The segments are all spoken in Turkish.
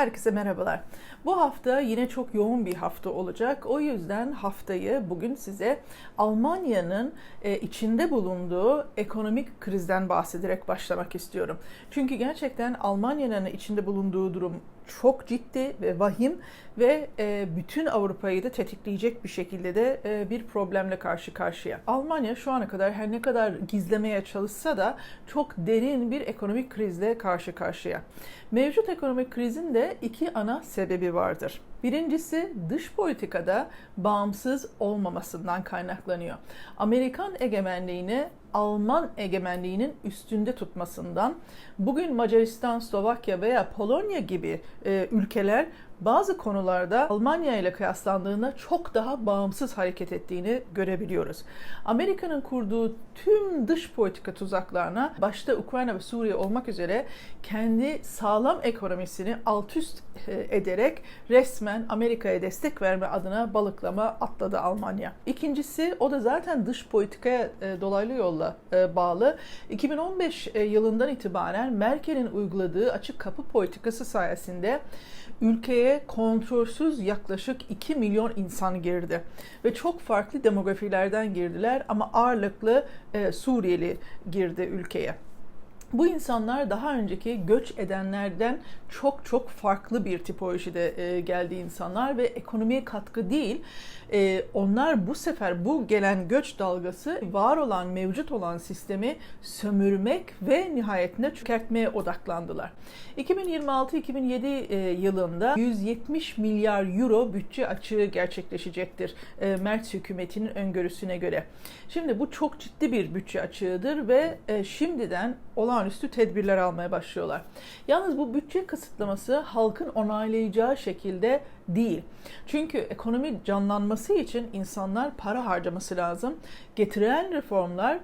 Herkese merhabalar. Bu hafta yine çok yoğun bir hafta olacak. O yüzden haftayı bugün size Almanya'nın e, içinde bulunduğu ekonomik krizden bahsederek başlamak istiyorum. Çünkü gerçekten Almanya'nın içinde bulunduğu durum çok ciddi ve vahim ve e, bütün Avrupa'yı da tetikleyecek bir şekilde de e, bir problemle karşı karşıya. Almanya şu ana kadar her ne kadar gizlemeye çalışsa da çok derin bir ekonomik krizle karşı karşıya. Mevcut ekonomik krizin de iki ana sebebi vardır. Birincisi dış politikada bağımsız olmamasından kaynaklanıyor. Amerikan egemenliğini Alman egemenliğinin üstünde tutmasından bugün Macaristan, Slovakya veya Polonya gibi e, ülkeler bazı konularda Almanya ile kıyaslandığında çok daha bağımsız hareket ettiğini görebiliyoruz. Amerika'nın kurduğu tüm dış politika tuzaklarına başta Ukrayna ve Suriye olmak üzere kendi sağlam ekonomisini alt üst e, ederek resmen Amerika'ya destek verme adına balıklama atladı Almanya. İkincisi o da zaten dış politikaya e, dolaylı yolla e, bağlı. 2015 yılından itibaren Merkel'in uyguladığı açık kapı politikası sayesinde ülkeye kontrolsüz yaklaşık 2 milyon insan girdi. Ve çok farklı demografilerden girdiler ama ağırlıklı e, Suriyeli girdi ülkeye. Bu insanlar daha önceki göç edenlerden çok çok farklı bir tipolojide e, geldi insanlar ve ekonomiye katkı değil. E, onlar bu sefer bu gelen göç dalgası var olan mevcut olan sistemi sömürmek ve nihayetinde çökertmeye odaklandılar. 2026-2007 e, yılında 170 milyar euro bütçe açığı gerçekleşecektir e, Merz hükümetinin öngörüsüne göre. Şimdi bu çok ciddi bir bütçe açığıdır ve e, şimdiden olağanüstü tedbirler almaya başlıyorlar. Yalnız bu bütçe kısıtlaması halkın onaylayacağı şekilde değil. Çünkü ekonomi canlanması için insanlar para harcaması lazım. Getirilen reformlar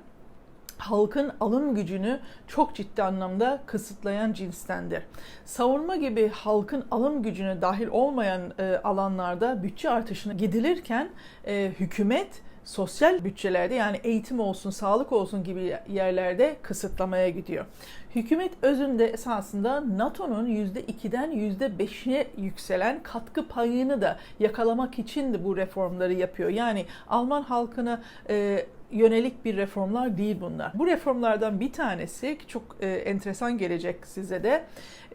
halkın alım gücünü çok ciddi anlamda kısıtlayan cinstendir. Savunma gibi halkın alım gücüne dahil olmayan e, alanlarda bütçe artışına gidilirken e, hükümet sosyal bütçelerde yani eğitim olsun, sağlık olsun gibi yerlerde kısıtlamaya gidiyor. Hükümet özünde esasında NATO'nun %2'den %5'e yükselen katkı payını da yakalamak için de bu reformları yapıyor. Yani Alman halkına e, yönelik bir reformlar değil bunlar. Bu reformlardan bir tanesi çok e, enteresan gelecek size de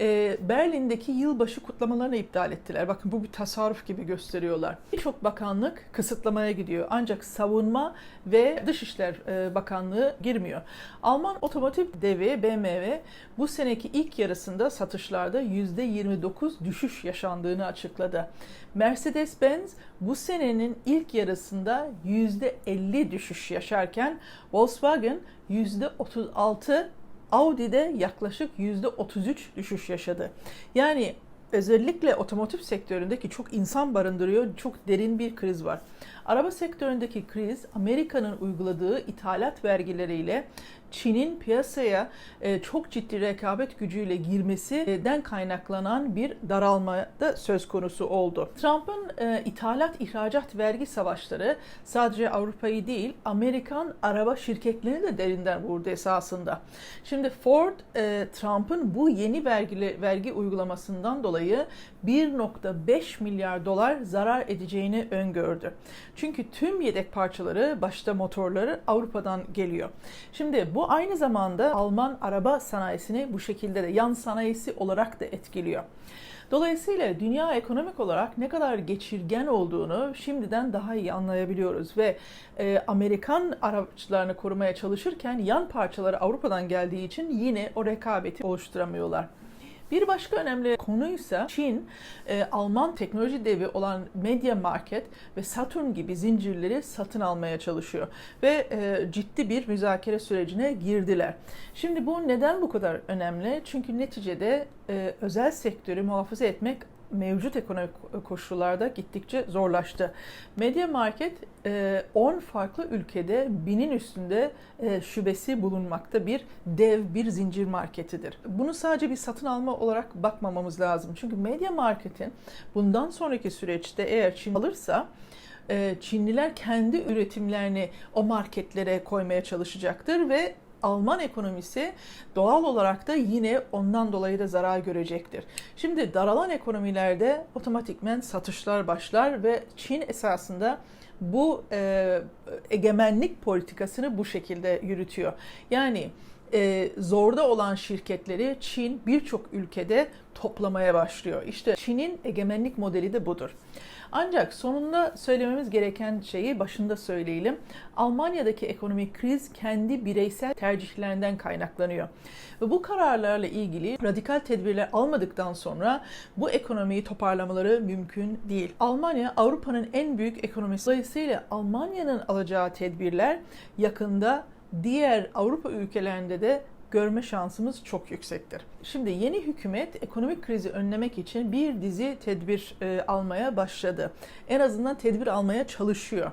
e, Berlin'deki yılbaşı kutlamalarını iptal ettiler. Bakın bu bir tasarruf gibi gösteriyorlar. Birçok bakanlık kısıtlamaya gidiyor. Ancak savunma ve Dışişler e, Bakanlığı girmiyor. Alman otomotiv devi BMW bu seneki ilk yarısında satışlarda %29 düşüş yaşandığını açıkladı. Mercedes-Benz bu senenin ilk yarısında %50 düşüş yaşarken Volkswagen %36 Audi'de yaklaşık %33 düşüş yaşadı. Yani özellikle otomotiv sektöründeki çok insan barındırıyor, çok derin bir kriz var. Araba sektöründeki kriz Amerika'nın uyguladığı ithalat vergileriyle Çin'in piyasaya e, çok ciddi rekabet gücüyle girmesinden kaynaklanan bir daralma da söz konusu oldu. Trump'ın e, ithalat ihracat vergi savaşları sadece Avrupa'yı değil Amerikan araba şirketlerini de derinden vurdu esasında. Şimdi Ford e, Trump'ın bu yeni vergi, vergi uygulamasından dolayı 1.5 milyar dolar zarar edeceğini öngördü. Çünkü tüm yedek parçaları başta motorları Avrupa'dan geliyor. Şimdi bu bu aynı zamanda Alman araba sanayisini bu şekilde de yan sanayisi olarak da etkiliyor. Dolayısıyla dünya ekonomik olarak ne kadar geçirgen olduğunu şimdiden daha iyi anlayabiliyoruz ve e, Amerikan araçlarını korumaya çalışırken yan parçaları Avrupa'dan geldiği için yine o rekabeti oluşturamıyorlar. Bir başka önemli konuysa Çin, e, Alman teknoloji devi olan Media Market ve Saturn gibi zincirleri satın almaya çalışıyor ve e, ciddi bir müzakere sürecine girdiler. Şimdi bu neden bu kadar önemli? Çünkü neticede e, özel sektörü muhafaza etmek mevcut ekonomik koşullarda gittikçe zorlaştı. Media Market 10 e, farklı ülkede binin üstünde e, şubesi bulunmakta bir dev bir zincir marketidir. Bunu sadece bir satın alma olarak bakmamamız lazım. Çünkü Media Market'in bundan sonraki süreçte eğer Çin alırsa e, Çinliler kendi üretimlerini o marketlere koymaya çalışacaktır ve Alman ekonomisi doğal olarak da yine ondan dolayı da zarar görecektir. Şimdi daralan ekonomilerde otomatikmen satışlar başlar ve Çin esasında bu e, egemenlik politikasını bu şekilde yürütüyor. Yani e, zorda olan şirketleri Çin birçok ülkede toplamaya başlıyor. İşte Çin'in egemenlik modeli de budur. Ancak sonunda söylememiz gereken şeyi başında söyleyelim. Almanya'daki ekonomik kriz kendi bireysel tercihlerinden kaynaklanıyor. Ve bu kararlarla ilgili radikal tedbirler almadıktan sonra bu ekonomiyi toparlamaları mümkün değil. Almanya Avrupa'nın en büyük ekonomisi. Dolayısıyla Almanya'nın alacağı tedbirler yakında diğer Avrupa ülkelerinde de görme şansımız çok yüksektir. Şimdi yeni hükümet ekonomik krizi önlemek için bir dizi tedbir e, almaya başladı. En azından tedbir almaya çalışıyor.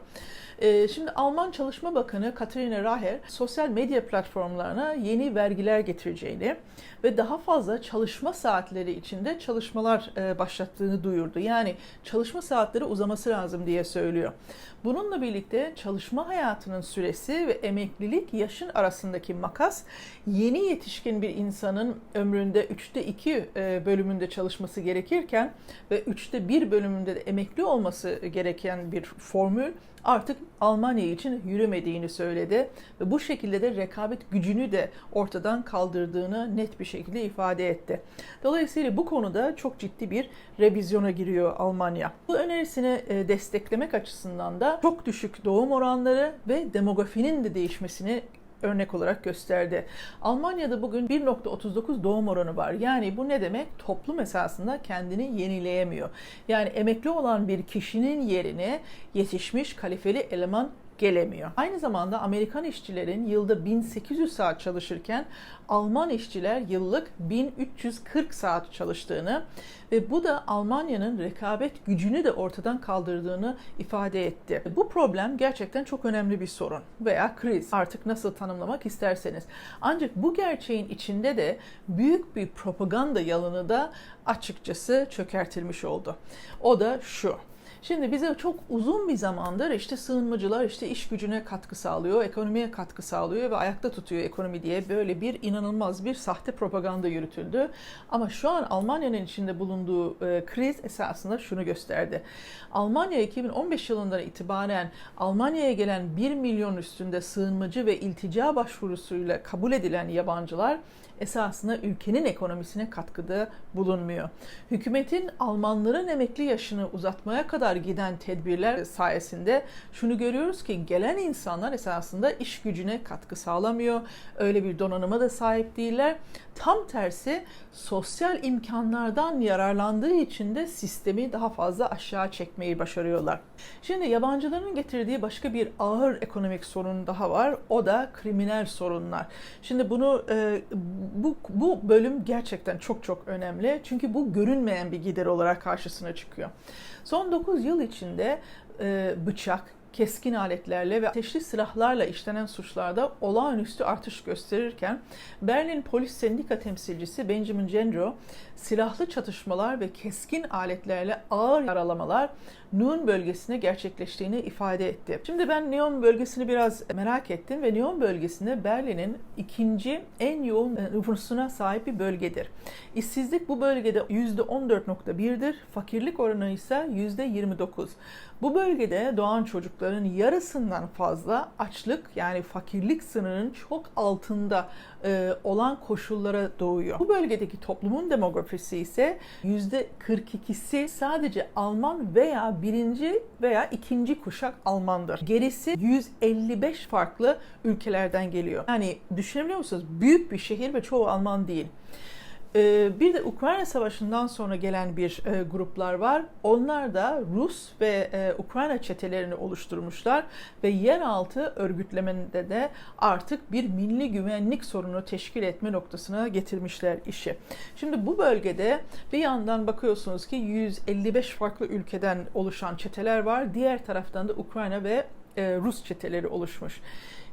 E, şimdi Alman Çalışma Bakanı Katarina Raher sosyal medya platformlarına yeni vergiler getireceğini ve daha fazla çalışma saatleri içinde çalışmalar e, başlattığını duyurdu. Yani çalışma saatleri uzaması lazım diye söylüyor. Bununla birlikte çalışma hayatının süresi ve emeklilik yaşın arasındaki makas yeni yetişkin bir insanın ömründe 3'te 2 e, bölümünde çalışması gerekirken ve 3'te 1 bölümünde de emekli olması gereken bir formül artık Almanya için yürümediğini söyledi ve bu şekilde de rekabet gücünü de ortadan kaldırdığını net bir şekilde ifade etti. Dolayısıyla bu konuda çok ciddi bir revizyona giriyor Almanya. Bu önerisini e, desteklemek açısından da çok düşük doğum oranları ve demografinin de değişmesini örnek olarak gösterdi. Almanya'da bugün 1.39 doğum oranı var. Yani bu ne demek? Toplum esasında kendini yenileyemiyor. Yani emekli olan bir kişinin yerine yetişmiş kalifeli eleman gelemiyor. Aynı zamanda Amerikan işçilerin yılda 1800 saat çalışırken Alman işçiler yıllık 1340 saat çalıştığını ve bu da Almanya'nın rekabet gücünü de ortadan kaldırdığını ifade etti. Bu problem gerçekten çok önemli bir sorun veya kriz artık nasıl tanımlamak isterseniz. Ancak bu gerçeğin içinde de büyük bir propaganda yalanı da açıkçası çökertilmiş oldu. O da şu. Şimdi bize çok uzun bir zamandır işte sığınmacılar işte iş gücüne katkı sağlıyor, ekonomiye katkı sağlıyor ve ayakta tutuyor ekonomi diye böyle bir inanılmaz bir sahte propaganda yürütüldü. Ama şu an Almanya'nın içinde bulunduğu e, kriz esasında şunu gösterdi. Almanya 2015 yılından itibaren Almanya'ya gelen 1 milyon üstünde sığınmacı ve iltica başvurusuyla kabul edilen yabancılar esasında ülkenin ekonomisine katkıda bulunmuyor. Hükümetin Almanların emekli yaşını uzatmaya kadar giden tedbirler sayesinde şunu görüyoruz ki gelen insanlar esasında iş gücüne katkı sağlamıyor. Öyle bir donanıma da sahip değiller. Tam tersi sosyal imkanlardan yararlandığı için de sistemi daha fazla aşağı çekmeyi başarıyorlar. Şimdi yabancıların getirdiği başka bir ağır ekonomik sorun daha var. O da kriminal sorunlar. Şimdi bunu e, bu, bu bölüm gerçekten çok çok önemli. Çünkü bu görünmeyen bir gider olarak karşısına çıkıyor. Son 9 yıl içinde e, bıçak, keskin aletlerle ve ateşli silahlarla işlenen suçlarda olağanüstü artış gösterirken Berlin Polis Sendika temsilcisi Benjamin Gendro silahlı çatışmalar ve keskin aletlerle ağır yaralamalar Neon bölgesine gerçekleştiğini ifade etti. Şimdi ben Neon bölgesini biraz merak ettim ve Neon bölgesinde Berlin'in ikinci en yoğun nüfusuna sahip bir bölgedir. İşsizlik bu bölgede %14.1'dir, fakirlik oranı ise %29. Bu bölgede doğan çocukların yarısından fazla açlık yani fakirlik sınırının çok altında e, olan koşullara doğuyor. Bu bölgedeki toplumun demografisi ise %42'si sadece Alman veya birinci veya ikinci kuşak Almandır. Gerisi 155 farklı ülkelerden geliyor. Yani düşünebiliyor musunuz? Büyük bir şehir ve çoğu Alman değil. Ee, bir de Ukrayna Savaşı'ndan sonra gelen bir e, gruplar var. Onlar da Rus ve e, Ukrayna çetelerini oluşturmuşlar ve yeraltı örgütlemende de artık bir milli güvenlik sorunu teşkil etme noktasına getirmişler işi. Şimdi bu bölgede bir yandan bakıyorsunuz ki 155 farklı ülkeden oluşan çeteler var. Diğer taraftan da Ukrayna ve Rus çeteleri oluşmuş.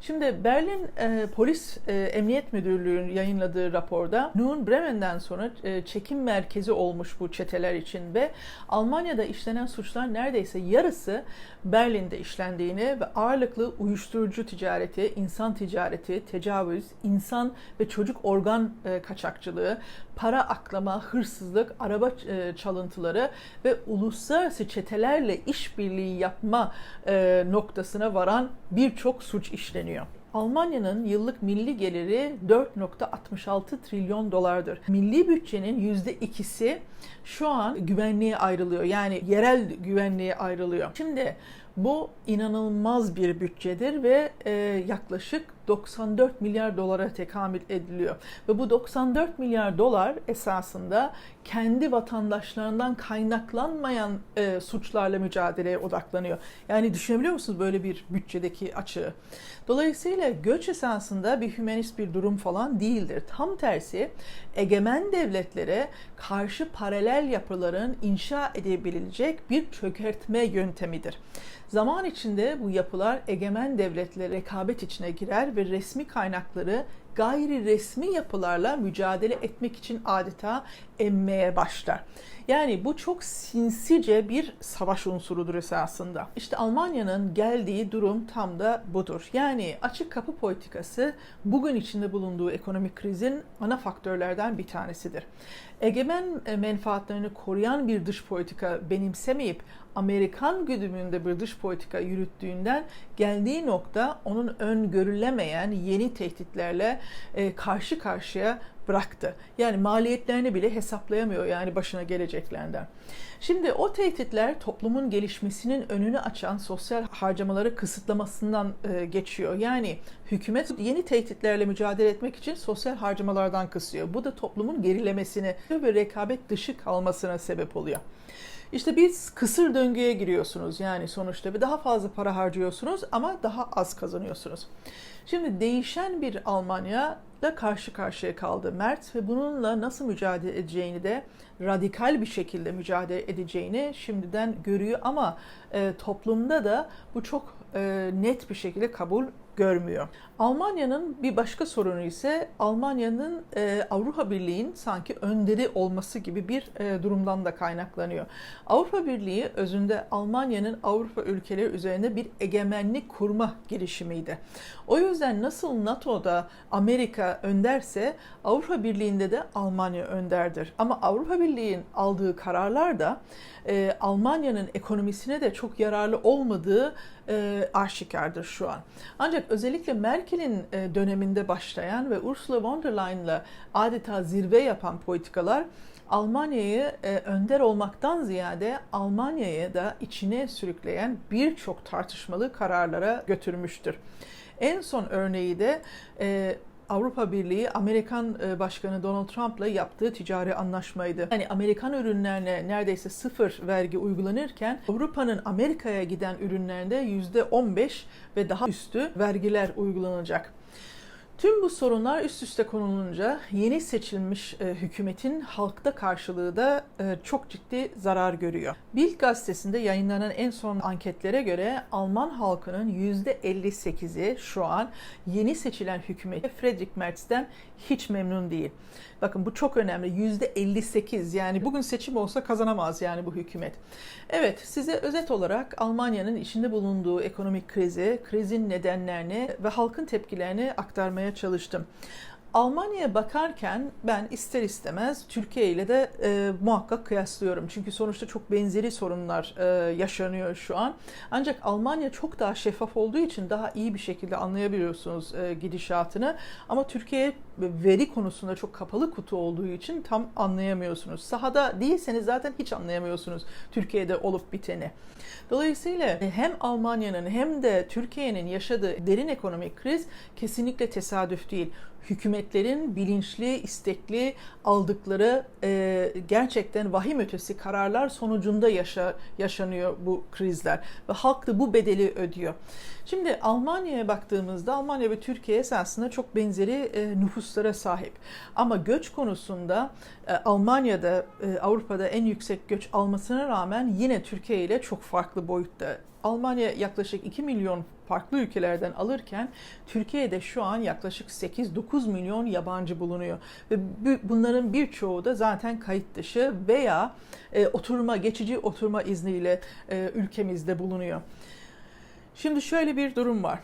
Şimdi Berlin e, Polis e, Emniyet Müdürlüğü'nün yayınladığı raporda Nun Bremen'den sonra e, çekim merkezi olmuş bu çeteler için ve Almanya'da işlenen suçlar neredeyse yarısı Berlin'de işlendiğini ve ağırlıklı uyuşturucu ticareti, insan ticareti, tecavüz, insan ve çocuk organ e, kaçakçılığı, para aklama, hırsızlık, araba e, çalıntıları ve uluslararası çetelerle işbirliği yapma e, noktasına varan birçok suç işleniyor. Almanya'nın yıllık milli geliri 4.66 trilyon dolardır. Milli bütçenin %2'si şu an güvenliğe ayrılıyor. Yani yerel güvenliğe ayrılıyor. Şimdi bu inanılmaz bir bütçedir ve e, yaklaşık 94 milyar dolara tekamül ediliyor. Ve bu 94 milyar dolar esasında kendi vatandaşlarından kaynaklanmayan e, suçlarla mücadeleye odaklanıyor. Yani düşünebiliyor musunuz böyle bir bütçedeki açığı? Dolayısıyla göç esasında bir hümanist bir durum falan değildir. Tam tersi egemen devletlere karşı paralel yapıların inşa edebilecek bir çökertme yöntemidir. Zaman içinde bu yapılar egemen devletle rekabet içine girer ve resmi kaynakları gayri resmi yapılarla mücadele etmek için adeta emmeye başlar. Yani bu çok sinsice bir savaş unsurudur esasında. İşte Almanya'nın geldiği durum tam da budur. Yani açık kapı politikası bugün içinde bulunduğu ekonomik krizin ana faktörlerden bir tanesidir. Egemen menfaatlerini koruyan bir dış politika benimsemeyip Amerikan güdümünde bir dış politika yürüttüğünden geldiği nokta onun öngörülemeyen yeni tehditlerle e, karşı karşıya bıraktı. Yani maliyetlerini bile hesaplayamıyor yani başına geleceklerinden. Şimdi o tehditler toplumun gelişmesinin önünü açan sosyal harcamaları kısıtlamasından e, geçiyor. Yani hükümet yeni tehditlerle mücadele etmek için sosyal harcamalardan kısıyor. Bu da toplumun gerilemesine ve rekabet dışı kalmasına sebep oluyor. İşte biz kısır döngüye giriyorsunuz yani sonuçta bir daha fazla para harcıyorsunuz ama daha az kazanıyorsunuz. Şimdi değişen bir Almanya da karşı karşıya kaldı Mert ve bununla nasıl mücadele edeceğini de radikal bir şekilde mücadele edeceğini şimdiden görüyor ama e, toplumda da bu çok e, net bir şekilde kabul görmüyor. Almanya'nın bir başka sorunu ise Almanya'nın e, Avrupa Birliği'nin sanki önderi olması gibi bir e, durumdan da kaynaklanıyor. Avrupa Birliği özünde Almanya'nın Avrupa ülkeleri üzerinde bir egemenlik kurma girişimiydi. O yüzden nasıl NATO'da Amerika önderse Avrupa Birliği'nde de Almanya önderdir. Ama Avrupa Birliği'nin aldığı kararlar da e, Almanya'nın ekonomisine de çok yararlı olmadığı e, aşikardır şu an. Ancak özellikle Merkel'in e, döneminde başlayan ve Ursula von der Leyen'la adeta zirve yapan politikalar Almanya'yı e, önder olmaktan ziyade Almanya'yı da içine sürükleyen birçok tartışmalı kararlara götürmüştür. En son örneği de e, Avrupa Birliği Amerikan e, Başkanı Donald Trump'la yaptığı ticari anlaşmaydı. Yani Amerikan ürünlerine neredeyse sıfır vergi uygulanırken Avrupa'nın Amerika'ya giden ürünlerinde %15 ve daha üstü vergiler uygulanacak. Tüm bu sorunlar üst üste konulunca yeni seçilmiş e, hükümetin halkta karşılığı da e, çok ciddi zarar görüyor. Bild gazetesinde yayınlanan en son anketlere göre Alman halkının %58'i şu an yeni seçilen hükümet Friedrich Merz'ten hiç memnun değil. Bakın bu çok önemli. %58 yani bugün seçim olsa kazanamaz yani bu hükümet. Evet size özet olarak Almanya'nın içinde bulunduğu ekonomik krizi, krizin nedenlerini ve halkın tepkilerini aktarmaya çalıştım. Almanya'ya bakarken ben ister istemez Türkiye ile de e, muhakkak kıyaslıyorum. Çünkü sonuçta çok benzeri sorunlar e, yaşanıyor şu an. Ancak Almanya çok daha şeffaf olduğu için daha iyi bir şekilde anlayabiliyorsunuz e, gidişatını. Ama Türkiye veri konusunda çok kapalı kutu olduğu için tam anlayamıyorsunuz. Sahada değilseniz zaten hiç anlayamıyorsunuz Türkiye'de olup biteni. Dolayısıyla hem Almanya'nın hem de Türkiye'nin yaşadığı derin ekonomik kriz kesinlikle tesadüf değil hükümetlerin bilinçli, istekli aldıkları e, gerçekten vahim ötesi kararlar sonucunda yaşa, yaşanıyor bu krizler ve halk da bu bedeli ödüyor. Şimdi Almanya'ya baktığımızda Almanya ve Türkiye esasında çok benzeri e, nüfus nüfuslara sahip. Ama göç konusunda e, Almanya'da, e, Avrupa'da en yüksek göç almasına rağmen yine Türkiye ile çok farklı boyutta. Almanya yaklaşık 2 milyon farklı ülkelerden alırken Türkiye'de şu an yaklaşık 8-9 milyon yabancı bulunuyor. Ve bunların birçoğu da zaten kayıt dışı veya e, oturma, geçici oturma izniyle e, ülkemizde bulunuyor. Şimdi şöyle bir durum var.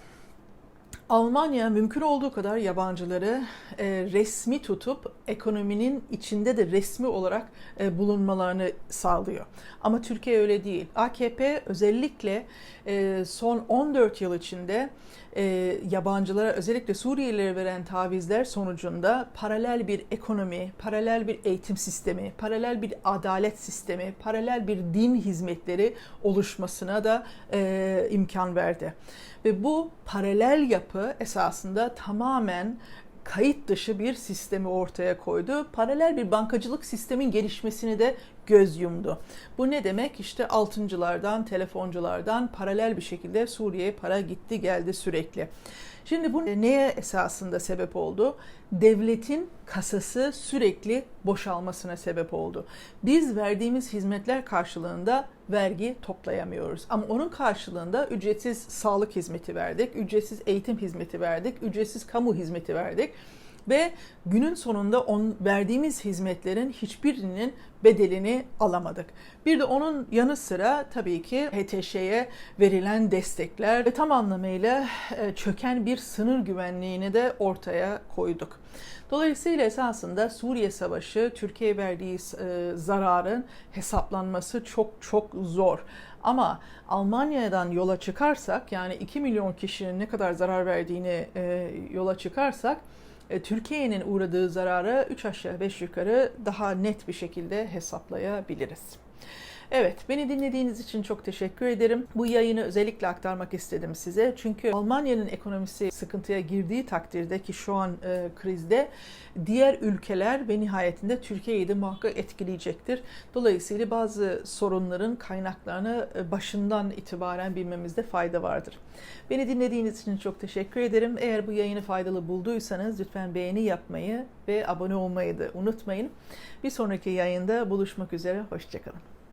Almanya mümkün olduğu kadar yabancıları e, resmi tutup ekonominin içinde de resmi olarak e, bulunmalarını sağlıyor. Ama Türkiye öyle değil. AKP özellikle e, son 14 yıl içinde e, yabancılara özellikle Suriyelilere veren tavizler sonucunda paralel bir ekonomi, paralel bir eğitim sistemi, paralel bir adalet sistemi, paralel bir din hizmetleri oluşmasına da e, imkan verdi. Ve bu paralel yapı esasında tamamen kayıt dışı bir sistemi ortaya koydu. Paralel bir bankacılık sistemin gelişmesini de göz yumdu. Bu ne demek? İşte altıncılardan, telefonculardan paralel bir şekilde Suriye'ye para gitti geldi sürekli. Şimdi bu neye esasında sebep oldu? Devletin kasası sürekli boşalmasına sebep oldu. Biz verdiğimiz hizmetler karşılığında vergi toplayamıyoruz. Ama onun karşılığında ücretsiz sağlık hizmeti verdik, ücretsiz eğitim hizmeti verdik, ücretsiz kamu hizmeti verdik ve günün sonunda on, verdiğimiz hizmetlerin hiçbirinin bedelini alamadık. Bir de onun yanı sıra tabii ki HTŞ'ye verilen destekler ve tam anlamıyla e, çöken bir sınır güvenliğini de ortaya koyduk. Dolayısıyla esasında Suriye Savaşı Türkiye verdiği e, zararın hesaplanması çok çok zor. Ama Almanya'dan yola çıkarsak yani 2 milyon kişinin ne kadar zarar verdiğini e, yola çıkarsak Türkiye'nin uğradığı zararı 3 aşağı 5 yukarı daha net bir şekilde hesaplayabiliriz. Evet, beni dinlediğiniz için çok teşekkür ederim. Bu yayını özellikle aktarmak istedim size. Çünkü Almanya'nın ekonomisi sıkıntıya girdiği takdirde ki şu an e, krizde diğer ülkeler ve nihayetinde Türkiye'yi de muhakkak etkileyecektir. Dolayısıyla bazı sorunların kaynaklarını e, başından itibaren bilmemizde fayda vardır. Beni dinlediğiniz için çok teşekkür ederim. Eğer bu yayını faydalı bulduysanız lütfen beğeni yapmayı ve abone olmayı da unutmayın. Bir sonraki yayında buluşmak üzere. Hoşçakalın.